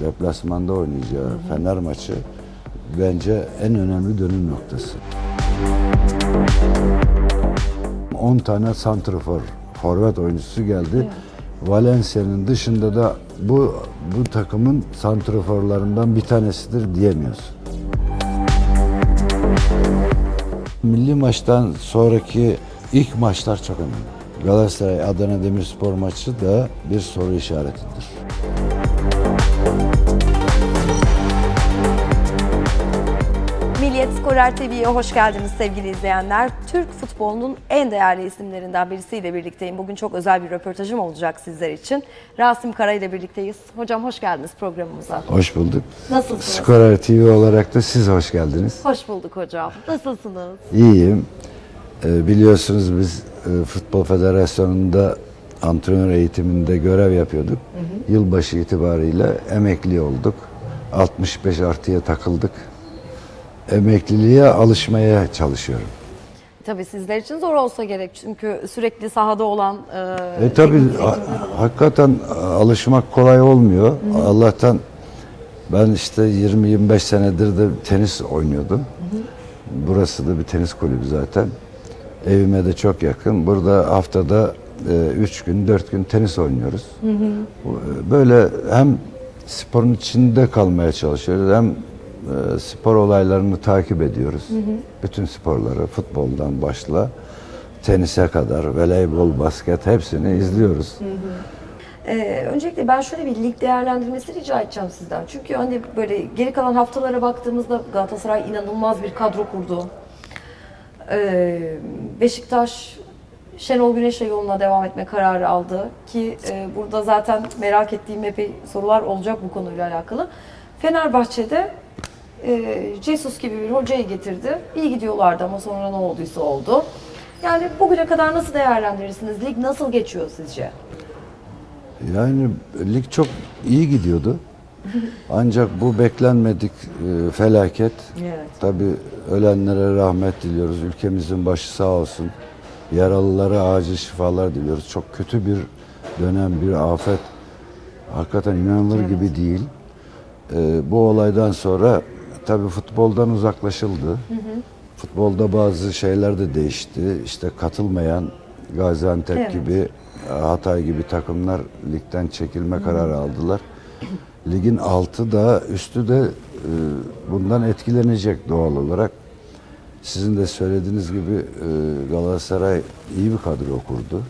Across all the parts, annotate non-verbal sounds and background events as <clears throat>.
Deplasmanda oynayacağı Fener maçı bence en önemli dönüm noktası. 10 tane santrafor, forvet oyuncusu geldi. Valencia'nın dışında da bu bu takımın santraforlarından bir tanesidir diyemiyorsun. Milli maçtan sonraki ilk maçlar çok önemli. Galatasaray Adana Demirspor maçı da bir soru işaretidir. Milliyet Skorer TV'ye hoş geldiniz sevgili izleyenler. Türk futbolunun en değerli isimlerinden birisiyle birlikteyim. Bugün çok özel bir röportajım olacak sizler için. Rasim Kara ile birlikteyiz. Hocam hoş geldiniz programımıza. Hoş bulduk. Nasılsınız? Skorer TV olarak da siz hoş geldiniz. Hoş bulduk hocam. Nasılsınız? İyiyim. Ee, biliyorsunuz biz e, Futbol Federasyonu'nda antrenör eğitiminde görev yapıyorduk. Yılbaşı itibariyle emekli olduk. 65 artıya takıldık. Emekliliğe alışmaya çalışıyorum. Tabii sizler için zor olsa gerek çünkü sürekli sahada olan e, E tabii ha- hakikaten alışmak kolay olmuyor. Allah'tan ben işte 20-25 senedir de tenis oynuyordum. Burası da bir tenis kulübü zaten. Evime de çok yakın. Burada haftada 3 gün, 4 gün tenis oynuyoruz. Bu- Böyle hem sporun içinde kalmaya çalışıyoruz hem e, spor olaylarını takip ediyoruz. Bütün sporları futboldan başla tenise kadar, voleybol, basket hepsini izliyoruz. Ee, öncelikle ben şöyle bir lig değerlendirmesi rica edeceğim sizden. Çünkü hani böyle geri kalan haftalara baktığımızda Galatasaray inanılmaz bir kadro kurdu. Ee, Beşiktaş Şenol Güneş'le yoluna devam etme kararı aldı ki e, burada zaten merak ettiğim epey sorular olacak bu konuyla alakalı. Fenerbahçe'de e, Jesus gibi bir hocayı getirdi. İyi gidiyorlardı ama sonra ne olduysa oldu. Yani bugüne kadar nasıl değerlendirirsiniz? Lig nasıl geçiyor sizce? Yani lig çok iyi gidiyordu. Ancak bu beklenmedik e, felaket. Evet. Tabii ölenlere rahmet diliyoruz. Ülkemizin başı sağ olsun. Yaralılara acil şifalar diliyoruz. Çok kötü bir dönem, bir afet. Hakikaten inanılır gibi değil. E, bu olaydan sonra tabii futboldan uzaklaşıldı. Futbolda bazı şeyler de değişti. İşte katılmayan Gaziantep Evet. gibi, Hatay gibi takımlar ligden çekilme kararı aldılar. Ligin altı da üstü de e, bundan etkilenecek doğal olarak. Sizin de söylediğiniz gibi e, Galatasaray iyi bir kadro kurdu.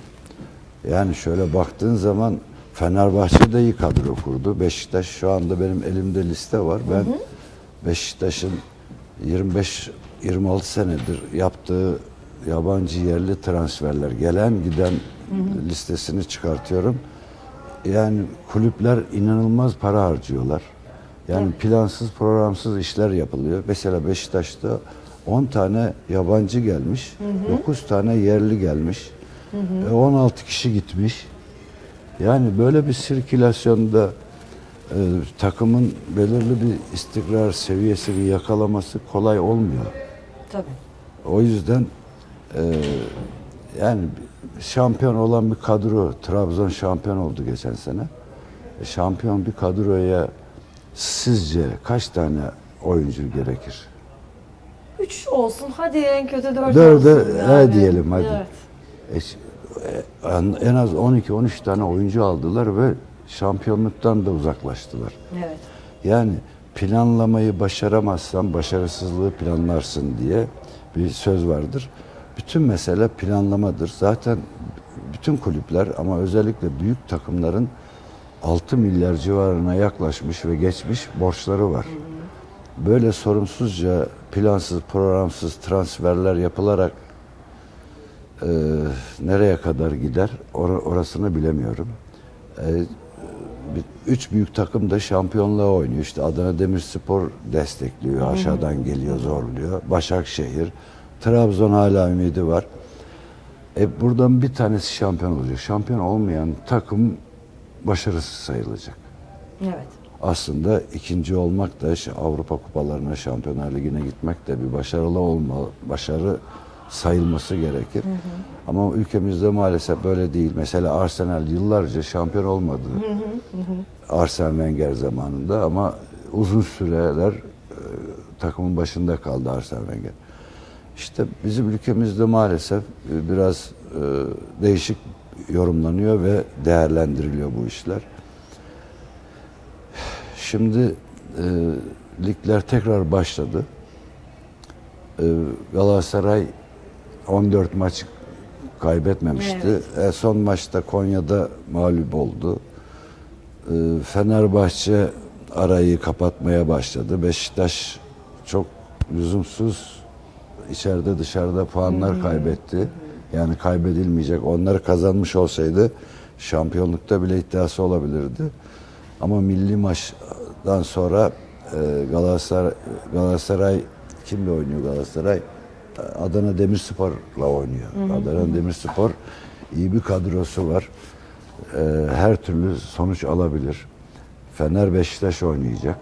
Yani şöyle baktığın zaman Fenerbahçe de iyi kadro kurdu. Beşiktaş şu anda benim elimde liste var. Ben Beşiktaş'ın 25-26 senedir yaptığı yabancı yerli transferler gelen giden listesini çıkartıyorum. Yani kulüpler inanılmaz para harcıyorlar. Yani plansız programsız işler yapılıyor. Mesela Beşiktaş'ta 10 tane yabancı gelmiş, 9 tane yerli gelmiş, e, 16 kişi gitmiş. Yani böyle bir sirkülasyonda e, takımın belirli bir istikrar seviyesini yakalaması kolay olmuyor. Tabii. O yüzden e, yani şampiyon olan bir kadro, Trabzon şampiyon oldu geçen sene. E, şampiyon bir kadroya sizce kaç tane oyuncu gerekir? Üç olsun. Hadi en kötü dört Dörde olsun. he diyelim hadi. Evet. E, e, en az 12-13 tane oyuncu aldılar ve şampiyonluktan da uzaklaştılar. Evet. Yani planlamayı başaramazsan başarısızlığı planlarsın diye bir söz vardır. Bütün mesele planlamadır. Zaten bütün kulüpler ama özellikle büyük takımların 6 milyar civarına yaklaşmış ve geçmiş borçları var. Böyle sorumsuzca plansız, programsız transferler yapılarak e, nereye kadar gider or- orasını bilemiyorum. E, üç büyük takım da şampiyonluğa oynuyor. İşte Adana Demirspor destekliyor, aşağıdan geliyor, zorluyor. Başakşehir, Trabzon hala ümidi var. E buradan bir tanesi şampiyon olacak. Şampiyon olmayan takım başarısız sayılacak. Evet. Aslında ikinci olmak da Avrupa kupalarına, Şampiyonlar Ligi'ne gitmek de bir başarılı olma, başarı sayılması gerekir. Ama ülkemizde maalesef böyle değil. Mesela Arsenal yıllarca şampiyon olmadı. Arsene Wenger zamanında ama uzun süreler e, takımın başında kaldı Arsene Wenger. İşte bizim ülkemizde maalesef e, biraz e, değişik yorumlanıyor ve değerlendiriliyor bu işler. Şimdi e, ligler tekrar başladı. E, Galatasaray 14 maç kaybetmemişti. E, son maçta Konya'da mağlup oldu. E, Fenerbahçe arayı kapatmaya başladı. Beşiktaş çok lüzumsuz içeride dışarıda puanlar kaybetti. Yani kaybedilmeyecek. Onları kazanmış olsaydı şampiyonlukta bile iddiası olabilirdi. Ama milli maçtan sonra e, Galatasaray, Galatasaray kimle oynuyor Galatasaray? Adana Demirspor'la oynuyor. Adana Demirspor iyi bir kadrosu var. E, her türlü sonuç alabilir. Fener Beşiktaş oynayacak.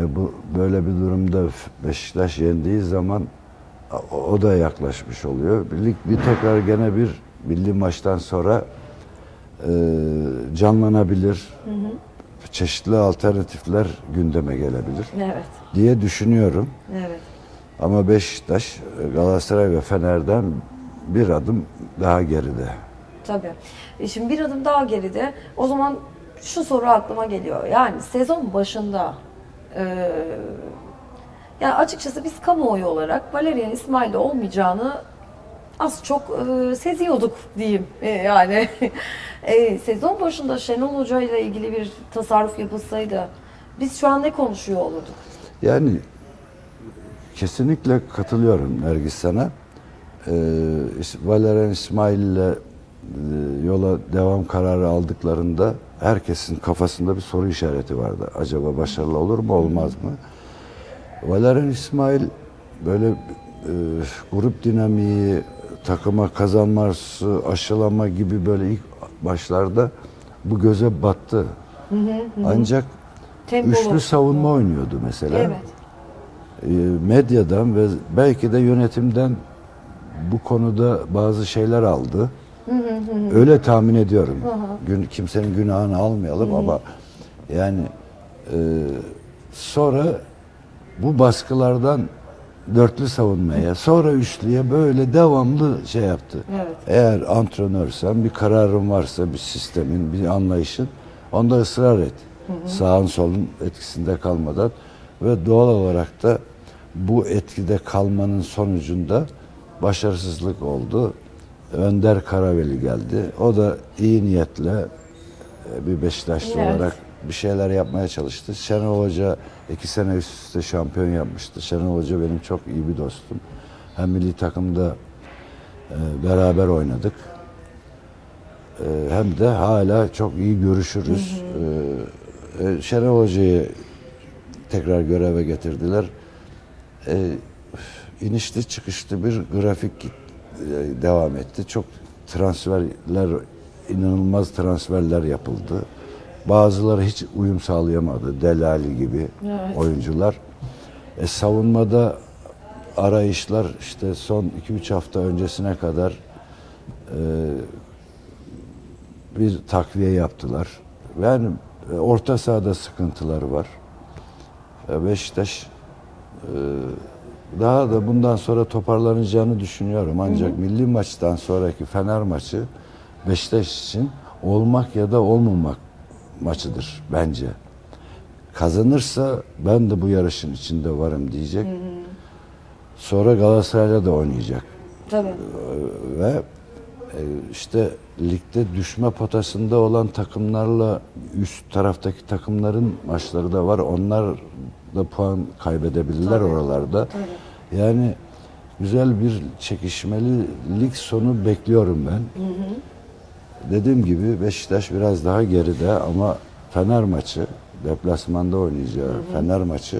E, bu böyle bir durumda Beşiktaş yendiği zaman o, da yaklaşmış oluyor. Lig bir tekrar gene bir milli maçtan sonra e, canlanabilir. Çeşitli alternatifler gündeme gelebilir Evet. diye düşünüyorum. Evet. Ama Beşiktaş, Galatasaray ve Fener'den bir adım daha geride. Tabii. E şimdi bir adım daha geride. O zaman şu soru aklıma geliyor. Yani sezon başında e, yani açıkçası biz kamuoyu olarak Valerian İsmail'de olmayacağını az çok e, seziyorduk diyeyim. E, yani <laughs> e, sezon başında Şenol Hoca ile ilgili bir tasarruf yapılsaydı biz şu an ne konuşuyor olurduk? Yani kesinlikle katılıyorum Nergis sana. İs- Valerian İsmail ile e, yola devam kararı aldıklarında herkesin kafasında bir soru işareti vardı. Acaba başarılı olur mu olmaz mı? Valerian İsmail böyle e, grup dinamiği, takıma kazanması, aşılama gibi böyle ilk başlarda bu göze battı. Ancak Tempolu. üçlü savunma oynuyordu mesela Evet. e, medyadan ve belki de yönetimden bu konuda bazı şeyler aldı. Öyle tahmin ediyorum. Gün kimsenin günahını almayalım ama yani e, sonra bu baskılardan dörtlü savunmaya, sonra üçlüye böyle devamlı şey yaptı. Evet. Eğer antrenörsen bir kararın varsa, bir sistemin, bir anlayışın onda ısrar et. Sağın solun etkisinde kalmadan ve doğal olarak da bu etkide kalmanın sonucunda başarısızlık oldu. Önder Karaveli geldi. O da iyi niyetle e, bir Beşiktaşlı Evet. olarak bir şeyler yapmaya çalıştı. Şenol Hoca iki sene üst üste şampiyon yapmıştı. Şenol Hoca benim çok iyi bir dostum. Hem milli takımda e, beraber oynadık. E, hem de hala çok iyi görüşürüz. E, e, Şenol Hoca'yı tekrar göreve getirdiler. E, inişli çıkışlı bir grafik git- e, devam etti. Çok transferler, inanılmaz transferler yapıldı. Bazıları hiç uyum sağlayamadı. Delali gibi Evet. oyuncular. E, savunmada arayışlar işte son 2-3 hafta öncesine kadar e, bir takviye yaptılar. Yani e, orta sahada sıkıntıları var. E, Beşiktaş e, daha da bundan sonra toparlanacağını düşünüyorum. Ancak milli maçtan sonraki Fener maçı Beşiktaş için olmak ya da olmamak maçıdır bence. Kazanırsa ben de bu yarışın içinde varım diyecek. Sonra Galatasaray'la da oynayacak Tabii. ve e, işte ligde düşme potasında olan takımlarla üst taraftaki takımların maçları da var. Onlar da puan kaybedebilirler Tabii. oralarda. Tabii. Yani güzel bir çekişmeli lig sonu bekliyorum ben. Dediğim gibi Beşiktaş biraz daha geride ama Fener maçı, deplasmanda oynayacağı Fener maçı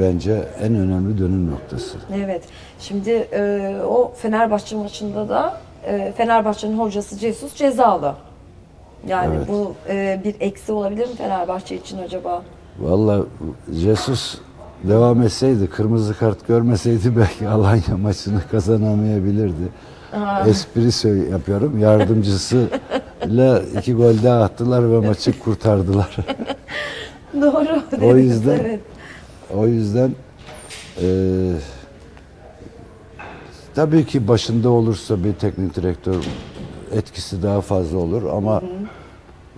bence en önemli dönüm noktası. Evet. Şimdi e, o Fenerbahçe maçında da e, Fenerbahçe'nin hocası Jesus cezalı. Yani Evet. bu e, bir eksi olabilir mi Fenerbahçe için acaba? Vallahi Jesus devam etseydi, kırmızı kart görmeseydi belki Alanya maçını <laughs> kazanamayabilirdi. Espri yapıyorum. Yardımcısı ile <laughs> iki gol daha attılar ve maçı kurtardılar. <laughs> Doğru. o yüzden evet. o yüzden eee, tabii ki başında olursa bir teknik direktör etkisi daha fazla olur ama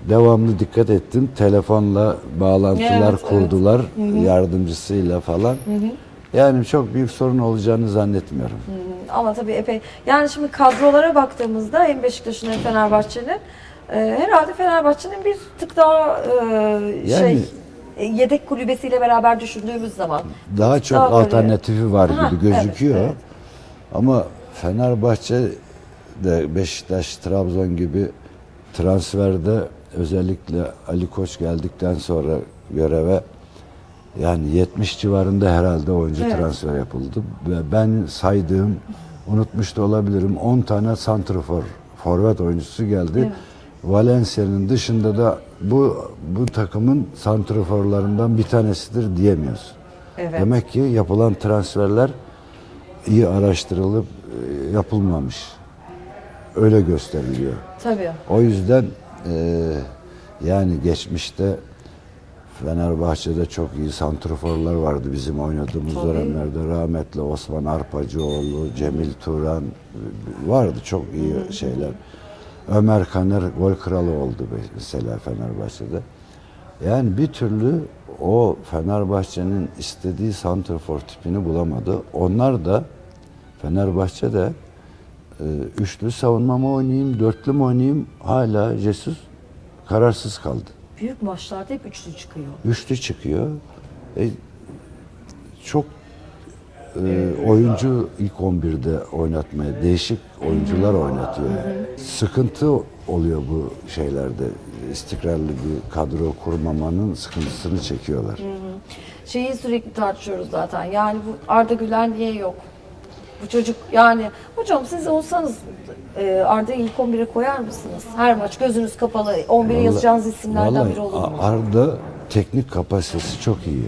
devamlı dikkat ettim. Telefonla bağlantılar Evet, kurdular yardımcısıyla falan. Yani çok büyük sorun olacağını zannetmiyorum. Ama tabii epey. Yani şimdi kadrolara baktığımızda hem Beşiktaş'ın hem Fenerbahçe'nin e, herhalde Fenerbahçe'nin bir tık daha e, şey e, yedek kulübesiyle beraber düşündüğümüz zaman Daha çok Daha böyle- alternatifi var Aha, gibi gözüküyor. evet, evet. Ama Fenerbahçe de Beşiktaş, Trabzon gibi transferde özellikle Ali Koç geldikten sonra göreve yani 70 civarında herhalde oyuncu Evet. transfer yapıldı. Ve ben saydığım, unutmuş da olabilirim 10 tane santrafor, forvet oyuncusu geldi. Evet. Valencia'nın dışında da bu bu takımın santraforlarından bir tanesidir diyemiyoruz. Evet. Demek ki yapılan transferler iyi araştırılıp e, yapılmamış. Öyle gösteriliyor. tabii. O yüzden e, yani geçmişte Fenerbahçe'de çok iyi santrforlar vardı bizim oynadığımız Tabii. dönemlerde. Rahmetli Osman Arpacıoğlu, Cemil Turan vardı çok iyi şeyler. Ömer Kaner gol kralı oldu mesela Fenerbahçe'de. Yani bir türlü o Fenerbahçe'nin istediği santrfor tipini bulamadı. Onlar da Fenerbahçe'de e, üçlü savunma mı oynayayım, dörtlü mü oynayayım hala Jesus kararsız kaldı. Büyük maçlarda hep üçlü çıkıyor. Üçlü çıkıyor. E, çok e, oyuncu ilk 11'de oynatmaya, değişik oyuncular oynatıyor. Sıkıntı oluyor bu şeylerde. İstikrarlı bir kadro kurmamanın sıkıntısını çekiyorlar. Şeyi sürekli tartışıyoruz zaten. Yani bu Arda Güler niye yok? Bu çocuk yani hocam siz olsanız e, Arda'yı ilk 11'e koyar mısınız? Her maç gözünüz kapalı 11'e yazacağınız isimlerden Vallahi biri olur mu? Arda teknik kapasitesi çok iyi.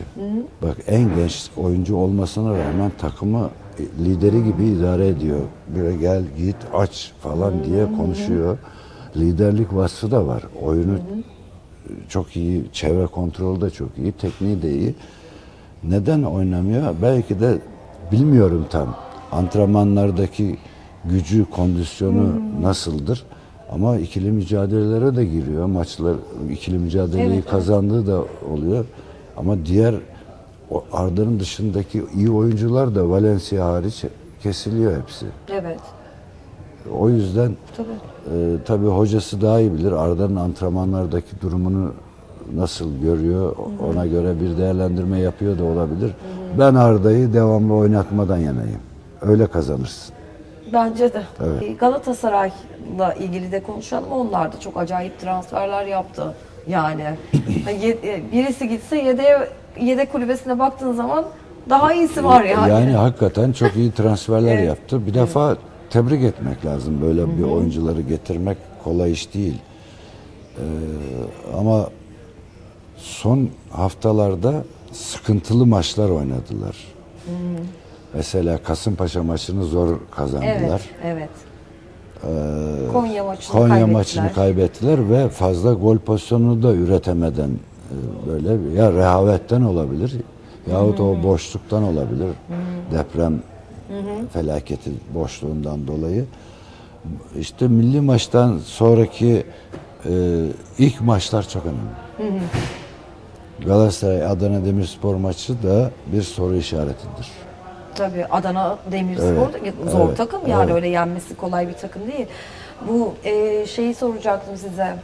Bak en genç oyuncu olmasına rağmen takımı e, lideri gibi idare ediyor. Böyle gel git aç falan diye konuşuyor. Liderlik vasfı da var. Oyunu çok iyi, çevre kontrolü de çok iyi, tekniği de iyi. Neden oynamıyor? Belki de bilmiyorum tam. Antrenmanlardaki gücü, kondisyonu nasıldır? Ama ikili mücadelelere de giriyor. Maçlar ikili mücadeleyi Evet, kazandığı da oluyor. Ama diğer Arda'nın dışındaki iyi oyuncular da Valencia hariç kesiliyor hepsi. Evet. O yüzden Tabii. e, tabii hocası daha iyi bilir. Arda'nın antrenmanlardaki durumunu nasıl görüyor. Ona göre bir değerlendirme yapıyor da olabilir. Ben Arda'yı devamlı oynatmadan yanayım. Öyle kazanırsın. Bence de. Evet. E, Galatasaray'la ilgili de konuşalım. Onlar da çok acayip transferler yaptı. Yani <clears throat> e, birisi gitse yedek, yedek kulübesine baktığın zaman daha iyisi var yani. Yani <laughs> hakikaten çok iyi transferler Evet. yaptı. Bir defa tebrik etmek lazım. Böyle bir oyuncuları getirmek kolay iş değil. Ee, ama son haftalarda sıkıntılı maçlar oynadılar. Mesela Kasımpaşa maçını zor kazandılar. Evet, evet. Konya maçını Konya kaybettiler. maçını kaybettiler ve fazla gol pozisyonu da üretemeden e, böyle ya rehavetten olabilir yahut o boşluktan olabilir. Deprem felaketi boşluğundan dolayı. İşte milli maçtan sonraki e, ilk maçlar çok önemli. Galatasaray Adana Demirspor maçı da bir soru işaretidir. Tabii Adana Demirspor Evet, zor evet, takım yani evet. öyle yenmesi kolay bir takım değil. Bu e, şeyi soracaktım size.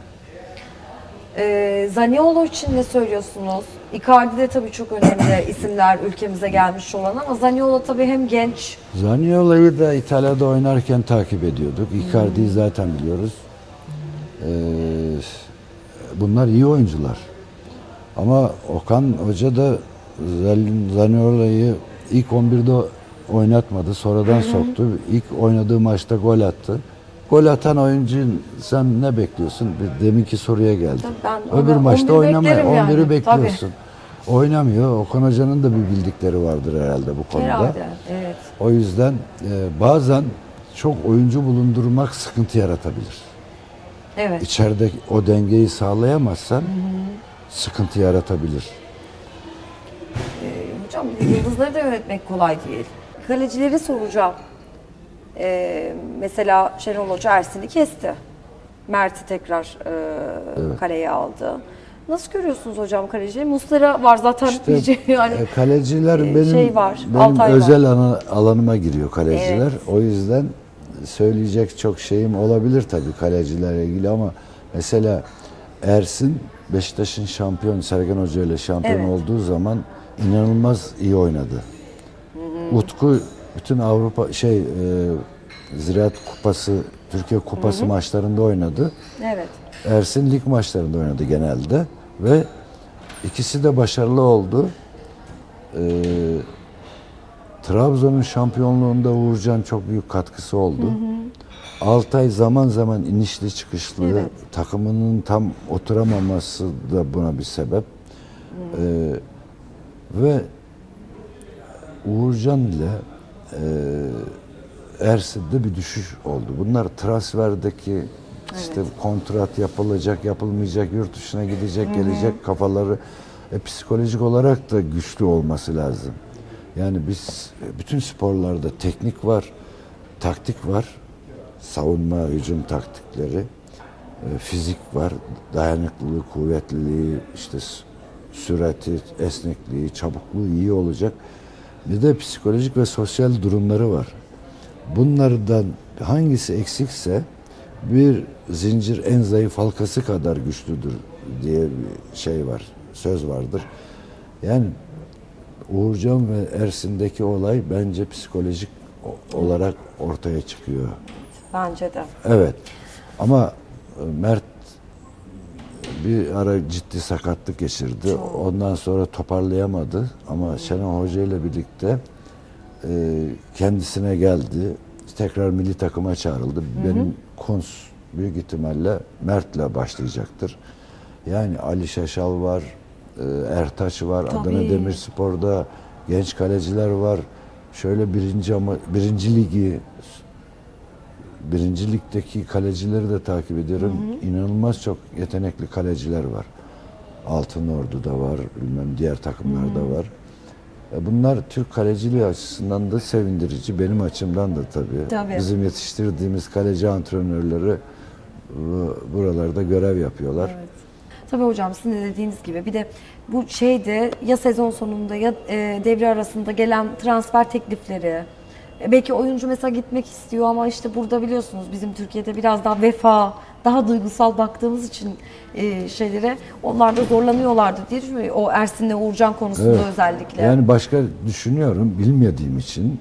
E, Zaniolo için ne söylüyorsunuz? Icardi de tabii çok önemli <coughs> isimler ülkemize gelmiş olan ama Zaniolo tabii hem genç Zaniolo'yu da İtalya'da oynarken takip ediyorduk. Icardi'yi zaten biliyoruz. Ee, bunlar iyi oyuncular. Ama Okan Hoca da Zan- Zaniolo'yu ilk 11'de oynatmadı. Sonradan soktu. İlk oynadığı maçta gol attı. Gol atan oyuncu sen ne bekliyorsun? Bir deminki soruya geldi. Tabii ben Öbür maçta 11 oynamaya. beklerim yani. 11'i bekliyorsun. Oynamıyor. Okan Hoca'nın da bir bildikleri vardır herhalde bu konuda. Herhalde. Evet. O yüzden e, bazen çok oyuncu bulundurmak <laughs> sıkıntı yaratabilir. Evet. İçeride o dengeyi sağlayamazsan sıkıntı yaratabilir. De yıldızları da yönetmek kolay değil. Kalecileri soracağım. Ee, mesela Şenol Hoca Ersin'i kesti. Mert'i tekrar e, kaleye aldı. Nasıl görüyorsunuz hocam kaleciyi? Muslera var zaten İşte diyeceğim yani. e, kaleciler e, benim şey var, benim Altay var. özel ana- alanıma giriyor kaleciler. Evet. O yüzden söyleyecek çok şeyim olabilir tabii kalecilerle ilgili ama mesela Ersin Beşiktaş'ın şampiyon Sergen Hoca ile şampiyon Evet. olduğu zaman inanılmaz iyi oynadı. Utku bütün Avrupa şey e, Ziraat Kupası, Türkiye Kupası maçlarında oynadı. Evet. Ersin lig maçlarında oynadı genelde ve ikisi de başarılı oldu. Ee, Trabzon'un şampiyonluğunda Uğurcan çok büyük katkısı oldu. Altay zaman zaman inişli çıkışlı Evet. takımının tam oturamaması da buna bir sebep. Ee, ve Uğurcan ile e, Ersin'de bir düşüş oldu. Bunlar transferdeki işte kontrat yapılacak, yapılmayacak, yurt dışına gidecek, gelecek kafaları e, psikolojik olarak da güçlü olması lazım. Yani biz e, bütün sporlarda teknik var, taktik var, savunma, hücum taktikleri, e, fizik var, dayanıklılığı, kuvvetliliği, işte sürati, esnekliği, çabukluğu iyi olacak. Bir de psikolojik ve sosyal durumları var. Bunlardan hangisi eksikse bir zincir en zayıf halkası kadar güçlüdür diye bir şey var, söz vardır. Yani Uğurcan ve Ersin'deki olay bence psikolojik olarak ortaya çıkıyor. Bence de. Evet. Ama e, Mert bir ara ciddi sakatlık geçirdi. Ondan sonra toparlayamadı. Ama Şenol Hoca ile birlikte e, kendisine geldi. Tekrar milli takıma çağrıldı. Benim kons büyük ihtimalle Mert'le başlayacaktır. Yani Ali Şaşal var, e, Ertaç var, Adana Tabii. Demirspor'da genç kaleciler var. Şöyle birinci ama birinci ligi birinci ligdeki kalecileri de takip ediyorum. İnanılmaz çok yetenekli kaleciler var. Altın Ordu'da var, bilmem diğer takımlarda var. E, Bunlar Türk kaleciliği açısından da sevindirici. Benim açımdan da tabii. Tabii. Bizim yetiştirdiğimiz kaleci antrenörleri bu- buralarda görev yapıyorlar. Tabii hocam sizin de dediğiniz gibi bir de bu şeyde ya sezon sonunda ya e, devre arasında gelen transfer teklifleri e, belki oyuncu mesela gitmek istiyor ama işte burada biliyorsunuz bizim Türkiye'de biraz daha vefa, daha duygusal baktığımız için e, şeylere onlar da zorlanıyorlardı diye düşünüyorum. O Ersin'le Uğurcan konusunda Evet. özellikle. Yani başka düşünüyorum bilmediğim için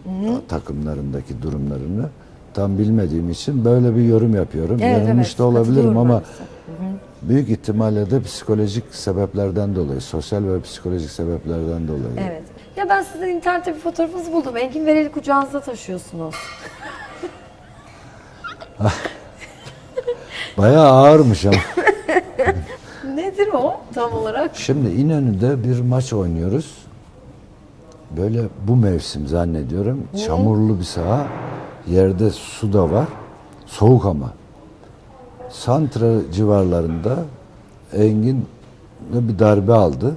takımlarındaki durumlarını tam bilmediğim için böyle bir yorum yapıyorum. Evet, Yanılmış evet. da olabilirim ama büyük ihtimalle de psikolojik sebeplerden dolayı, sosyal ve psikolojik sebeplerden dolayı. Evet. Ya ben sizin internette bir fotoğrafınızı buldum. Engin Vereli kucağınızda taşıyorsunuz. <laughs> Bayağı ağırmış ama. <laughs> Nedir o tam olarak? Şimdi İnönü'de bir maç oynuyoruz. Böyle bu mevsim zannediyorum. Çamurlu bir saha. Yerde su da var. Soğuk ama. Santra civarlarında Engin bir darbe aldı.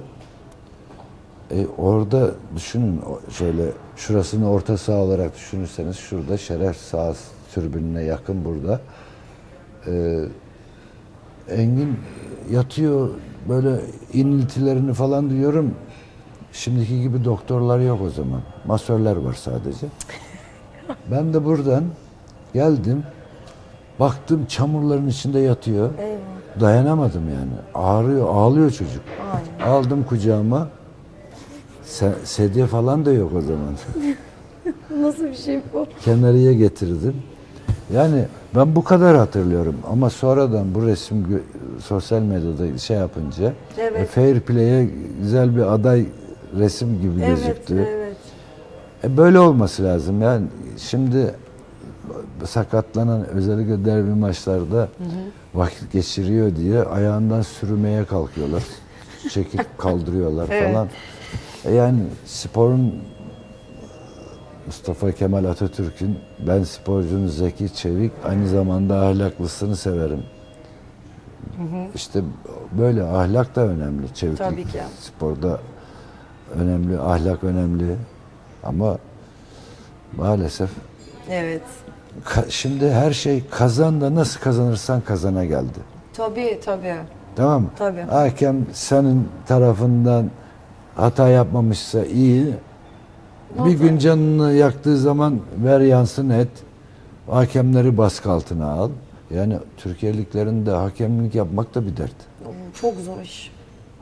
E, orada düşünün şöyle şurasını orta saha olarak düşünürseniz şurada şeref sağ türbününe yakın burada. E, Engin yatıyor böyle iniltilerini falan duyuyorum. Şimdiki gibi doktorlar yok o zaman. Masörler var sadece. <laughs> Ben de buradan geldim. Baktım çamurların içinde yatıyor. Eyvah. Dayanamadım yani. Ağrıyor, ağlıyor çocuk. Aldım kucağıma. Se- sedye falan da yok o zaman. <laughs> Nasıl bir şey bu? Kenarıya getirdim. Yani ben bu kadar hatırlıyorum ama sonradan bu resim gö- sosyal medyada şey yapınca Evet. e, Fair Play'e güzel bir aday resim gibi gözüktü. evet. E, böyle olması lazım. Yani şimdi sakatlanan özellikle derbi maçlarda vakit geçiriyor diye ayağından sürmeye kalkıyorlar. <laughs> çekip kaldırıyorlar Evet. falan. E Yani sporun Mustafa Kemal Atatürk'ün ben sporcunun zeki, çevik, aynı zamanda ahlaklısını severim. İşte böyle ahlak da önemli. Çeviklik Tabii ki. sporda önemli, ahlak önemli. Ama maalesef Evet. şimdi her şey kazan da nasıl kazanırsan kazana geldi. Tabii tabii. Tamam mı? Tabii. Hakem senin tarafından hata yapmamışsa iyi. Bir gün canını yaktığı zaman ver yansın et. Hakemleri baskı altına al. Yani Türkiye liglerinde hakemlik yapmak da bir dert. Çok zor iş.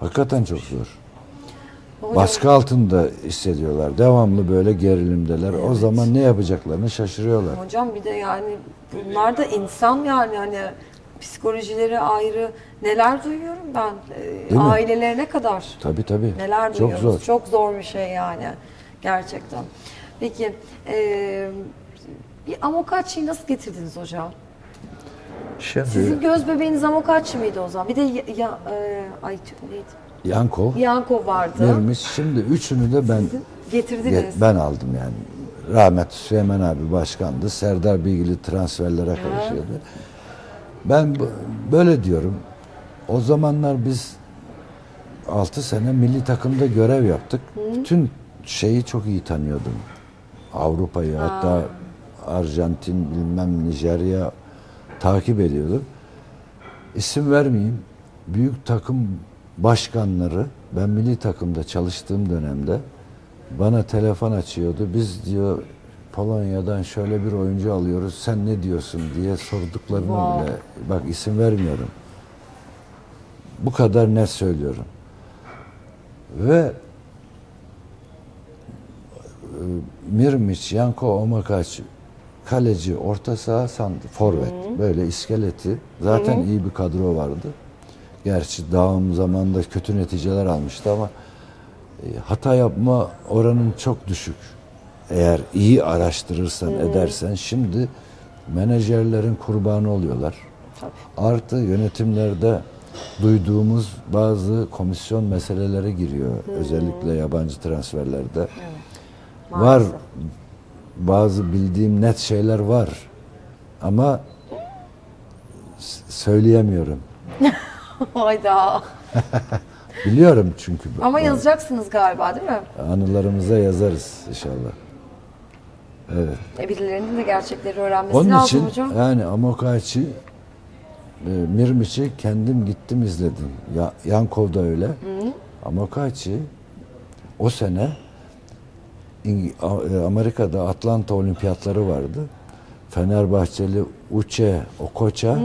Hakikaten çok zor. Hocam, Baskı altında hissediyorlar. Devamlı böyle gerilimdeler. O zaman ne yapacaklarını şaşırıyorlar. Hocam bir de yani bunlar da insan yani hani psikolojileri ayrı neler duyuyorum ben e, mi? ailelerine kadar Tabii tabii. neler çok duyuyoruz. zor. Çok zor bir şey yani gerçekten. Peki e, bir amokachi'yi nasıl getirdiniz hocam? Şimdi Sizin göz bebeğiniz amokachi miydi o zaman? Bir de ya, ya e, ay neydi? Yankov, Yanko vardı. Mirmiş. Şimdi üçünü de ben Getirdiniz. Ge- Ben aldım yani. Rahmet Süleyman abi başkandı. Serdar Bilgili transferlere karışıyordu. Ben böyle diyorum. O zamanlar biz 6 sene milli takımda görev yaptık. Bütün şeyi çok iyi tanıyordum. Avrupa'yı hatta Arjantin bilmem Nijerya takip ediyordum. İsim vermeyeyim. Büyük takım başkanları ben milli takımda çalıştığım dönemde bana telefon açıyordu. Biz diyor Polonya'dan şöyle bir oyuncu alıyoruz. Sen ne diyorsun diye sorduklarını Wow. bile bak isim vermiyorum. Bu kadar net söylüyorum. Ve e, Mirmiç, Yanko Omakaç kaleci, orta saha, sandı, forvet. Böyle iskeleti. Zaten iyi bir kadro vardı. Gerçi dağım zamanında kötü neticeler almıştı ama e, hata yapma oranın çok düşük. Eğer iyi araştırırsan, edersen şimdi menajerlerin kurbanı oluyorlar. Tabii. Artı yönetimlerde duyduğumuz bazı komisyon meseleleri giriyor. Özellikle yabancı transferlerde. Var Maalesef. bazı bildiğim net şeyler var. Ama söyleyemiyorum. <laughs> Hayda. Biliyorum çünkü. Ama Var. yazacaksınız galiba değil mi? Anılarımıza yazarız inşallah. Evet. E, birilerinin de gerçekleri öğrenmesi Onun lazım için hocam. yani Amokachi e, Mirmiç'i kendim gittim izledim. Ya, Yankov da öyle. Amokachi o sene İng- e, Amerika'da Atlanta Olimpiyatları vardı. Fenerbahçeli Uche Okocha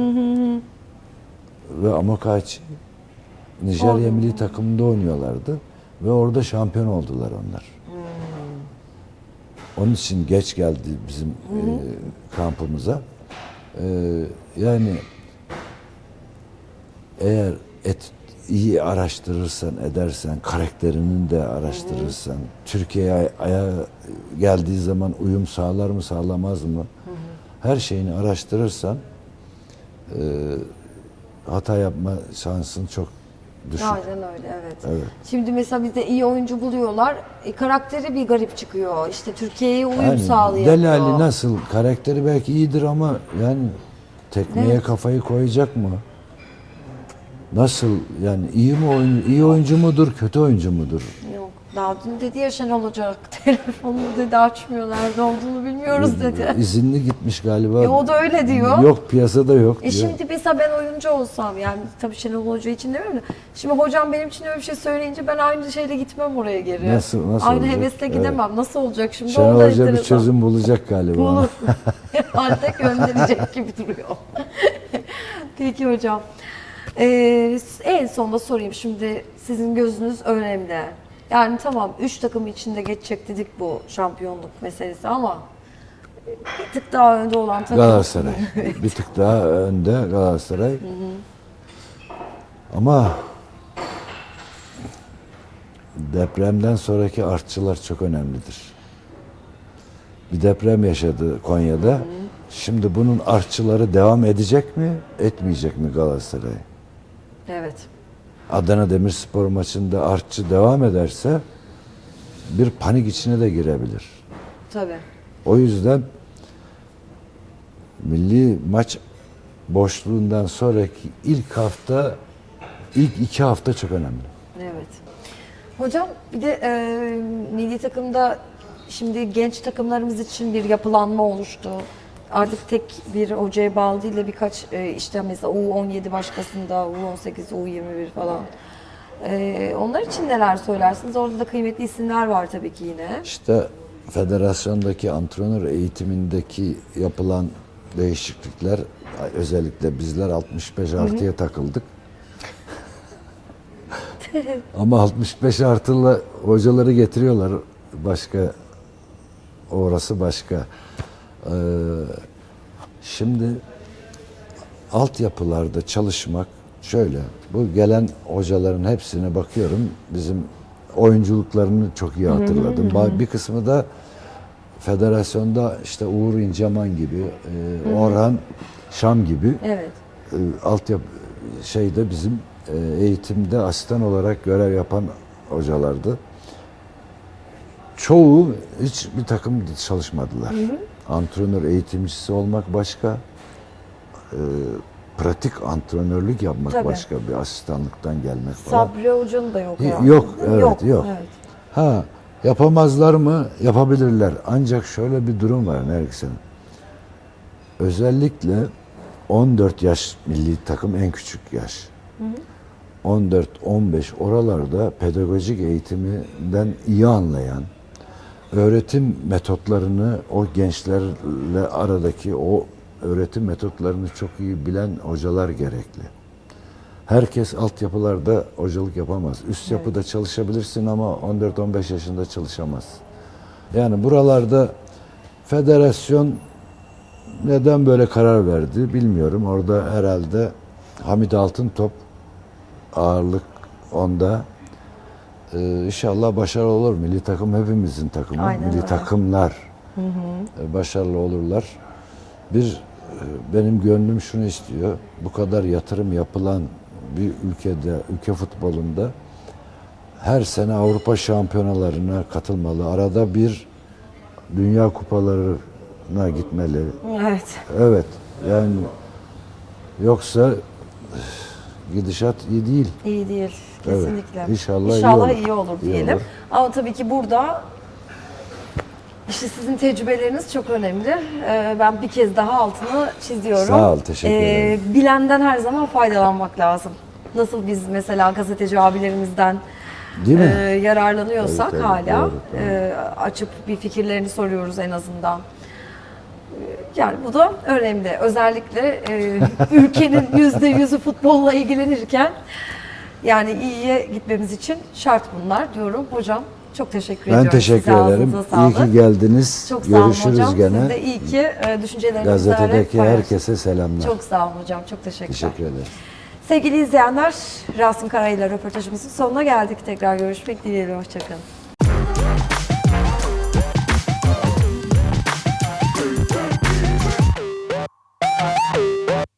ve Amokachi Nijerya milli takımında oynuyorlardı ve orada şampiyon oldular onlar. Onun için geç geldi bizim e, kampımıza. E, yani eğer et iyi araştırırsan, edersen, karakterinin de araştırırsan, Türkiye'ye ay- ayağa geldiği zaman uyum sağlar mı, sağlamaz mı? Her şeyini araştırırsan e, hata yapma şansın çok düşük. Aynen öyle evet. Evet. Şimdi mesela bizde iyi oyuncu buluyorlar. E, karakteri bir garip çıkıyor. İşte Türkiye'ye uyum Yani sağlayamıyor. Delali nasıl? Karakteri belki iyidir ama yani tekmeye Evet. kafayı koyacak mı? Nasıl yani iyi mi oyuncu, iyi oyuncu mudur, kötü oyuncu mudur? Daha dün dedi ya Şenol Hoca <laughs> telefonunu dedi açmıyor. Nerede olduğunu bilmiyoruz dedi. İzinli gitmiş galiba. E, o da öyle diyor. Yok piyasada yok E diyor. şimdi mesela ben oyuncu olsam yani tabii Şenol Hoca için demiyorum da şimdi hocam benim için öyle bir şey söyleyince ben aynı şeyle gitmem oraya geri. Nasıl- nasıl Aynı olacak? hevesle Evet. gidemem. Nasıl olacak şimdi? Şenol Hoca bir enteresan. çözüm bulacak galiba. Bulur. <laughs> Herhalde gönderecek gibi duruyor. <laughs> Peki hocam. Ee, en sonda sorayım şimdi sizin gözünüz önemli. Yani tamam 3 takım içinde geçecek dedik bu şampiyonluk meselesi ama bir tık daha önde olan takım. Galatasaray. bir tık daha önde Galatasaray. Ama depremden sonraki artçılar çok önemlidir. Bir deprem yaşadı Konya'da. Şimdi bunun artçıları devam edecek mi, etmeyecek mi Galatasaray? Evet. Adana Demirspor maçında artçı devam ederse bir panik içine de girebilir. Tabii. O yüzden milli maç boşluğundan sonraki ilk hafta, ilk iki hafta çok önemli. Evet. Hocam bir de e, milli takımda şimdi genç takımlarımız için bir yapılanma oluştu. Artık tek bir hocaya bağlı değil de birkaç e, işte mesela U17 başkasında, U18, U21 falan. E, onlar için neler söylersiniz? Orada da kıymetli isimler var tabii ki yine. İşte federasyondaki antrenör eğitimindeki yapılan değişiklikler özellikle bizler 65 artıya takıldık. Ama 65 artılı hocaları getiriyorlar. Başka orası başka. Ee, şimdi altyapılarda çalışmak şöyle. Bu gelen hocaların hepsine bakıyorum. Bizim oyunculuklarını çok iyi hatırladım. Ba- Bir kısmı da federasyonda işte Uğur İnceman gibi, e, Orhan Şam gibi Evet. e, altyapı şeyde bizim e, eğitimde asistan olarak görev yapan hocalardı. Çoğu hiç bir takım çalışmadılar. Antrenör eğitimcisi olmak başka, e, pratik antrenörlük yapmak Tabii. başka bir asistanlıktan gelmek falan. Sabri Hoca'nın da yok. Y- herhalde. yok, evet, yok. Evet. Ha, yapamazlar mı? Yapabilirler. Ancak şöyle bir durum var Nergis Hanım. Özellikle 14 yaş milli takım en küçük yaş. 14-15 oralarda pedagojik eğitiminden iyi anlayan, öğretim metotlarını o gençlerle aradaki o öğretim metotlarını çok iyi bilen hocalar gerekli. Herkes altyapılarda hocalık yapamaz. Üst yapıda çalışabilirsin ama 14-15 yaşında çalışamaz. Yani buralarda federasyon neden böyle karar verdi bilmiyorum. Orada herhalde Hamit Altıntop ağırlık onda. Ee, inşallah başarılı olur. Milli takım hepimizin takımı. Aynen Milli öyle. takımlar e, başarılı olurlar. Bir e, benim gönlüm şunu istiyor. Bu kadar yatırım yapılan bir ülkede, ülke futbolunda her sene Avrupa şampiyonalarına katılmalı. Arada bir dünya kupalarına gitmeli. Evet. Evet. Yani yoksa gidişat iyi değil. İyi değil. Evet. Kesinlikle. İnşallah iyi İnşallah olur. iyi olur İyi diyelim. olur. Ama tabii ki burada işte sizin tecrübeleriniz çok önemli. Ee, ben bir kez daha altını çiziyorum. Sağ ol, teşekkür ederim. Bilenden her zaman faydalanmak lazım. Nasıl biz mesela gazeteci abilerimizden Değil mi? e, yararlanıyorsak Tabii, tabii, hala doğru, doğru. e, açıp bir fikirlerini soruyoruz en azından. Yani bu da önemli. Özellikle e, <laughs> ülkenin yüzde yüzü futbolla ilgilenirken yani iyiye gitmemiz için şart bunlar diyorum. Hocam çok teşekkür ediyorum. Ben teşekkür Size ederim. İyi ki geldiniz. Çok sağ olun Görüşürüz hocam. gene. Siz de iyi ki e, düşüncelerinizi Gazetedeki herkese selamlar. Çok sağ olun hocam. Çok teşekkürler. Teşekkür ederim. Sevgili izleyenler, Rasim Kara ile röportajımızın sonuna geldik. Tekrar görüşmek dileğiyle. Hoşçakalın.